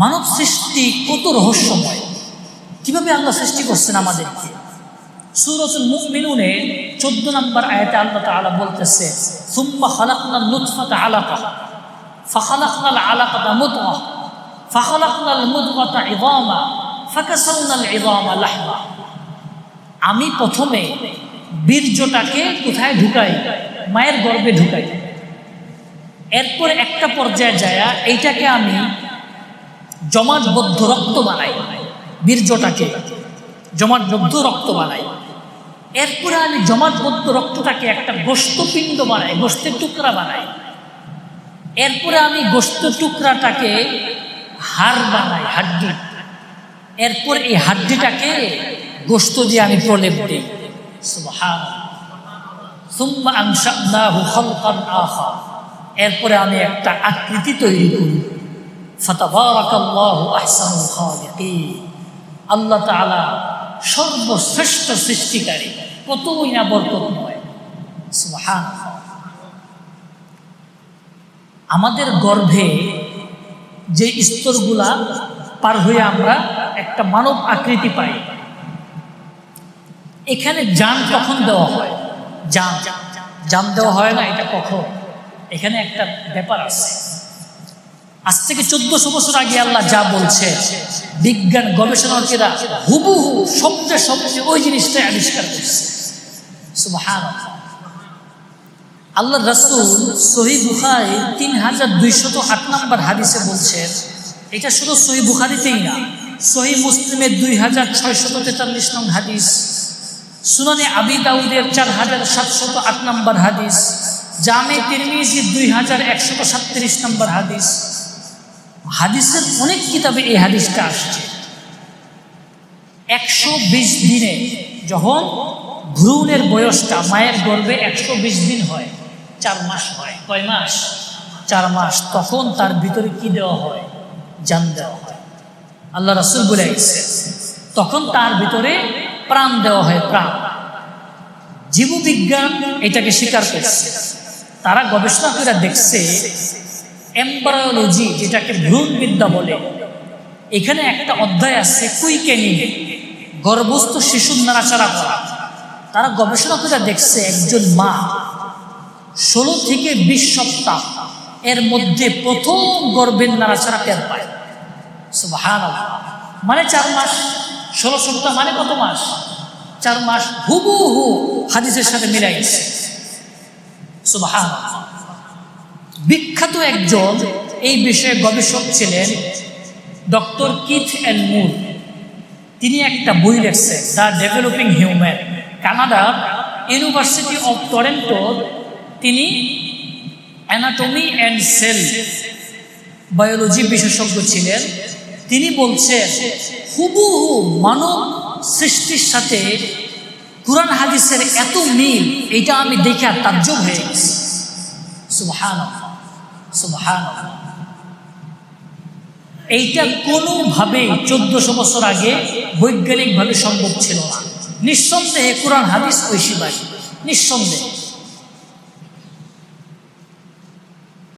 মানব সৃষ্টি কত রহস্যময়। কীভাবে আল্লাহ সৃষ্টি করছেন আমাদেরকে? সুরতুল মুমিনুনে চোদ্দ নম্বর আয়াতে আল্লাহ তাআলা বলতেছে, সুম্মা খালাকনাল নুতফাতা আলাকা ফাখালাকনাল আলাকাতা মুদগা ফাখালাকনাল মুদগাতা ইদামা ফাকাসাউনাল ইদামা লাহমা। আমি প্রথমে বীর্যটাকে কোথায় ঢুকাই? মায়ের গর্ভে ঢুকাই। এরপর একটা পর্যায়ে যায় এইটাকে আমি জমাটবদ্ধ রক্ত বানাই বীর্যটাকে জমাটবদ্ধ রক্ত বানাই এরপরে আমি জমাটবদ্ধ রক্তটাকে একটা গোস্তপিণ্ড বানাই গোস্তের টুকরা বানাই এরপরে আমি গোস্ত টুকরাটাকে হাড় বানাই, হাড্ডি। এরপর এই হাড্ডিটাকে গোস্ত দিয়ে আমি প্রলেপ খালকান এরপরে আমি একটা আকৃতি তৈরি করি। আল্লাহ তাআলা সর্বশ্রেষ্ঠ সৃষ্টিকারী, কতই না বরকতময়। আমাদের গর্ভে যে স্তরগুলা পার হয়ে আমরা একটা মানব আকৃতি পাই, এখানে যান কখন দেওয়া হয়? যান। যান দেওয়া হয় না, এটা কখন? এখানে একটা ব্যাপার আছে। আজ থেকে চোদ্দশো বছর আগে আল্লাহ যা বলছে, বিজ্ঞান গবেষণার্থীরা হুবহু শব্দে শব্দে ওই জিনিসটাই আবিষ্কার করছে। আল্লাহ রসুল সহি বুখারি তিন হাজার দুইশত আট নম্বর হাদিসে বলছেন এটা শুধু সহি বুখারিতেই না, সহি মুসলিমের দুই হাজার ছয়শত তেতাল্লিশ নং হাদিস, সুনানে আবি দাউদের চার হাজার সাতশত আট নম্বর হাদিস, জামে তিরমিজি দুই হাজার একশত সাতত্রিশ নম্বর হাদিস হাদিসের অনেক কিতাবে এই হাদিসটা আসছে। একশো বিশ দিনে যখন ভ্রূণের বয়সটা, মায়ের গর্ভে একশো বিশ দিন হয়, চার মাস হয়, কয় মাস? চার মাস। তখন তার ভিতরে কি দেওয়া হয়? জান দেওয়া হয়। আল্লাহ রাসুল বলে গেছে, তখন তার ভিতরে প্রাণ দেওয়া হয়, প্রাণ। জীববিজ্ঞান এটাকে স্বীকার করছে। তারা গবেষণা করে দেখছে এম্বায়োলজি যেটাকে ভ্রূণবিদ্যা বলে। এখানে একটা অধ্যায় আছে কুইকেনি গর্ভস্থ শিশুর নাড়াচাড়া করা। তারা গবেষণা করে দেখছে একজন মা ষোলো থেকে বিশ সপ্তাহ এর মধ্যে প্রথম গর্ভের নাড়াচাড়া টের পায়। মানে চার মাস, ষোলো সপ্তাহ মানে কত মাস? চার মাস হুবু হু হাদিসের সাথে মিলাই গেছে সুবহান বিখ্যাত একজন এই বিষয়ে গবেষক ছিলেন ডক্টর কিথ অ্যান্ড মুর। তিনি একটা বই লিখছেন দ্য ডেভেলপিং হিউম্যান। কানাডার ইউনিভার্সিটি অফ টরেন্টো, তিনি অ্যানাটমি অ্যান্ড সেল বায়োলজি বিশেষজ্ঞ ছিলেন। তিনি বলছেন, হুবহু মানব সৃষ্টির সাথে কোরআন হাদিসের এত মিল, এটা আমি দেখে আর তাজ্জব হয়ে গেছি। সুবহান সুবহান এইটা কোনোভাবে চোদ্দশো বছর আগে বৈজ্ঞানিকভাবে সম্ভব ছিল না। নিঃসন্দেহে কোরআন হাদিস ঐশীবাহী নিঃসন্দেহে।